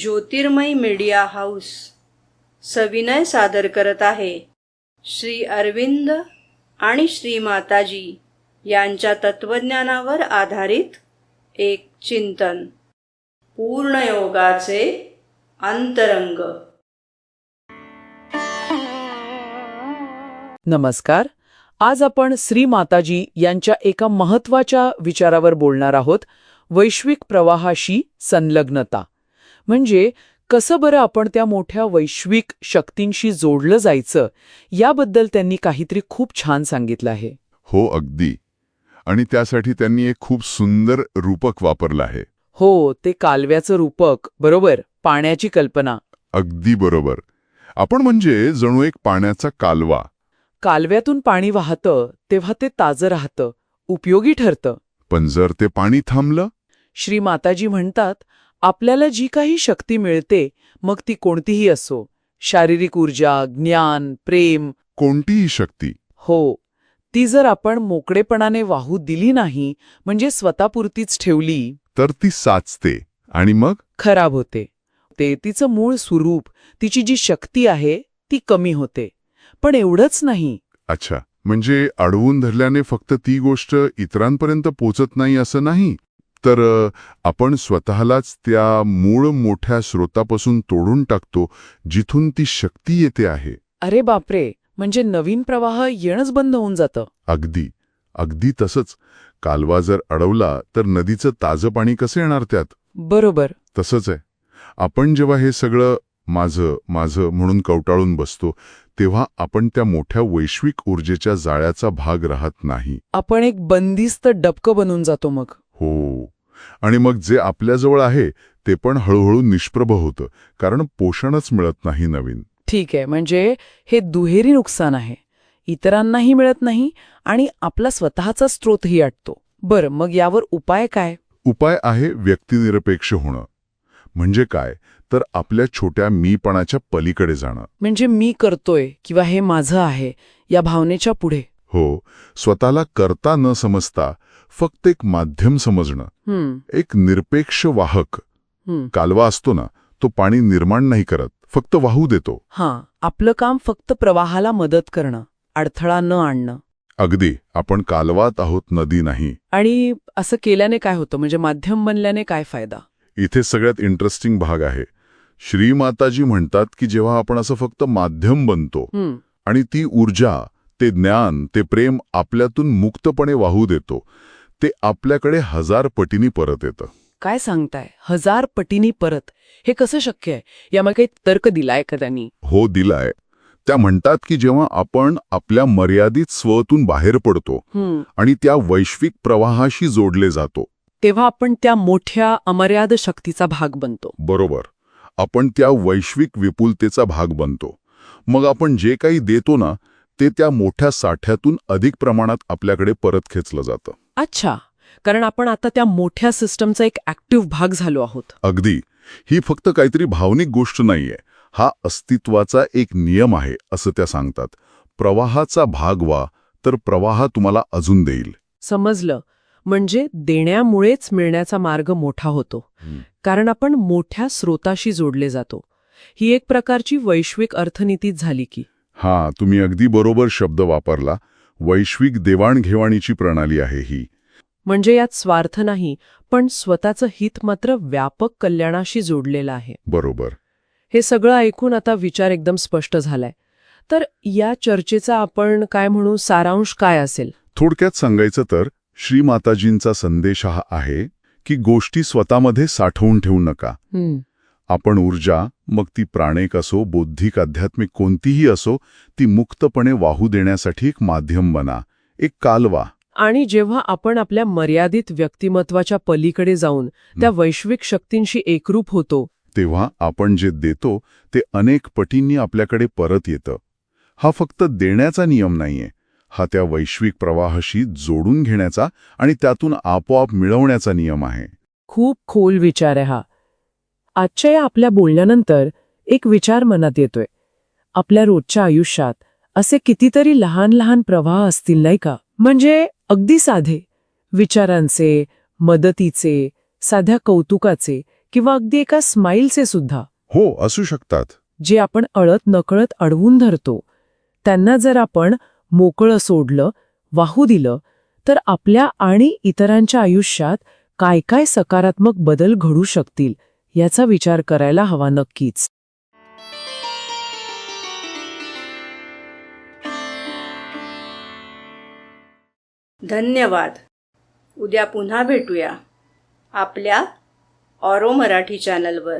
ज्योतिर्मय media house सविनय सादर करत आहे. श्री अरविंद आणि श्री माताजी यांच्या तत्वज्ञानावर आधारित एक चिंतन. पूर्णयोगाचे अंतरंग. नमस्कार. आज आपण श्री माताजी यांच्या एका महत्त्वाच्या विचारावर बोलणार आहोत वैश्विक प्रवाहाशी संलग्नता. म्हणजे कसं बरं आपण त्या मोठ्या वैश्विक शक्तींशी जोडलं जायचं? याबद्दल त्यांनी काहीतरी खूप छान सांगितलं आहे. हो अगदी. आणि त्यासाठी त्यांनी एक खूप सुंदर रूपक वापरलं आहे. हो ते कालव्याचं रूपक बरोबर? पाण्याची कल्पना. अगदी बरोबर. आपण म्हणजे जणू एक पाण्याचा कालवा. कालव्यातून पाणी वाहतं तेव्हा ते ताजं राहतं उपयोगी ठरतं. पण जर ते पाणी थांबलं? श्री माताजी म्हणतात आपल्याला जी काही शक्ती मिळते मग ती कोणतीही असो. शारीरिक ऊर्जा ज्ञान प्रेम. कोणतीही शक्ती. हो. ती जर आपण मोकळेपणाने वाहू दिली नाही म्हणजे स्वतःपुरतीच ठेवली. तर ती साचते. आणि मग? खराब होते. ते तिचं मूळ स्वरूप तिची जी शक्ती आहे ती कमी होते. पण एवढंच नाही. अच्छा. म्हणजे अडवून धरल्याने फक्त ती गोष्ट इतरांपर्यंत पोचत नाही असं नाही? तर आपण स्वतःलाच त्या मूळ मोठ्या स्रोतापासून तोडून टाकतो जिथून ती शक्ती येते आहे. अरे बापरे! म्हणजे नवीन प्रवाह येणंच बंद होऊन जातं. अगदी. अगदी तसंच. कालवा जर अडवला तर नदीचं ताजं पाणी कसं येणार त्यात? बरोबर. तसंच आहे. आपण जेव्हा हे सगळं माझं माझं म्हणून कवटाळून बसतो तेव्हा आपण त्या मोठ्या वैश्विक ऊर्जेच्या जाळ्याचा भाग राहत नाही. आपण एक बंदिस्त डबकं बनून जातो मग. हो. आणि मग जे आपल्याजवळ आहे ते पण हळूहळू निष्प्रभ होतं कारण पोषणच मिळत नाही नवीन. ठीक आहे म्हणजे हे दुहेरी नुकसान आहे. इतरांनाही मिळत नाही आणि आपला स्वतःचा स्रोतही अटतो बरं मग यावर उपाय काय? उपाय आहे व्यक्तिनिरपेक्ष होणं. म्हणजे काय? तर आपल्या छोट्या मीपणाच्या पलीकडे जाणं. म्हणजे मी करतोय किंवा हे माझं आहे या भावनेच्या पुढे. हो स्वतःला करता न समजता फक्त एक माध्यम समजणं. एक निरपेक्ष वाहक. कालवा असतो ना तो पाणी निर्माण नाही करत फक्त वाहू देतो. हां आपलं काम फक्त प्रवाहाला मदत करणं अडथळा न आणणं. अगदी आपण कालवात आहोत नदी नाही. आणि असं केल्याने काय होतं? म्हणजे माध्यम बनल्याने काय फायदा? इथे सगळ्यात इंटरेस्टिंग भाग आहे. श्रीमाताजी म्हणतात की जेव्हा आपण असं फक्त माध्यम बनतो आणि ती ऊर्जा ते ज्ञान ते प्रेम आपल्यातून मुक्तपणे वाहू देतो. ते आपल्याकडे हजार पटीनी परत येतं. काय सांगताय? हजार पटीनी परत? हे कसं शक्य आहे? यामध्ये काही तर्क दिलाय का त्यांनी? हो दिलाय. त्या म्हणतात की जेव्हा आपण आपल्या मर्यादित स्वतून बाहेर पडतो आणि त्या वैश्विक प्रवाहाशी जोडले जातो. तेव्हा आपण त्या मोठ्या अमर्याद शक्तीचा भाग बनतो. बरोबर. आपण त्या वैश्विक विपुलतेचा भाग बनतो. मग आपण जे काही देतो ना ते त्या मोठ्या साठ्यातून अधिक प्रमाणात आपल्याकडे परत खेचलं जातं. अच्छा. कारण आपण आता त्या मोठ्या सिस्टमचा एक ऍक्टिव्ह भाग झालो आहोत. अगदी. ही फक्त काहीतरी भावनिक गोष्ट नाहीये. हा अस्तित्वाचा एक नियम आहे असं त्या सांगतात. प्रवाहाचा भाग व्हा तर प्रवाह तुम्हाला अजून देईल. समजलं. म्हणजे देण्यामुळेच मिळण्याचा मार्ग मोठा होतो. कारण आपण मोठ्या स्रोताशी जोडले जातो. ही एक प्रकारची वैश्विक अर्थनीतीच झाली की. हा तुम्ही अगदी बरोबर शब्द वापरला. वैश्विक देवाणघेवाणीची प्रणाली आहे ही. म्हणजे यात स्वार्थ नाही पण स्वतःचं हित मात्र व्यापक कल्याणाशी जोडलेलं आहे. बरोबर. हे सगळं ऐकून आता विचार एकदम स्पष्ट झालाय. तर या चर्चेचा आपण काय म्हणू सारांश काय असेल? थोडक्यात सांगायचं तर श्रीमाताजींचा संदेश हा आहे की गोष्टी स्वतःमध्ये साठवून ठेवू नका. आपण ऊर्जा मग ती प्राणिक असो बौद्धिक आध्यात्मिक कोणतीही असो ती मुक्तपणे वाहू देण्यासाठी एक माध्यम बना एक कालवा. आणि जेव्हा आपण आपल्या मर्यादित व्यक्तिमत्वाच्या पलीकडे जाऊन त्या वैश्विक शक्तींशी एकरूप होतो तेव्हा आपण जे देतो ते अनेक पटींनी आपल्याकडे परत येतं. हा फक्त देण्याचा नियम नाहीये. हा त्या वैश्विक प्रवाहाशी जोडून घेण्याचा आणि त्यातून आपोआप मिळवण्याचा नियम आहे. खूप खोल विचार आहे हा. आजच्या या आपल्या बोलण्यानंतर एक विचार मनात येतोय. आपल्या रोजच्या आयुष्यात असे कितीतरी लहान लहान प्रवाह असतील नाही का? म्हणजे अगदी साधे. विचारांचे मदतीचे साध्या कौतुकाचे किंवा अगदी एका स्माईलचे सुद्धा. हो असू शकतात. जे आपण अळत नकळत अडवून धरतो. त्यांना जर आपण मोकळं सोडलं वाहू दिलं तर आपल्या आणि इतरांच्या आयुष्यात काय काय सकारात्मक बदल घडू शकतील? याचा विचार करायला हवा नक्कीच. धन्यवाद. उद्या पुन्हा भेटूया. आपल्या ऑरो मराठी चॅनलवर.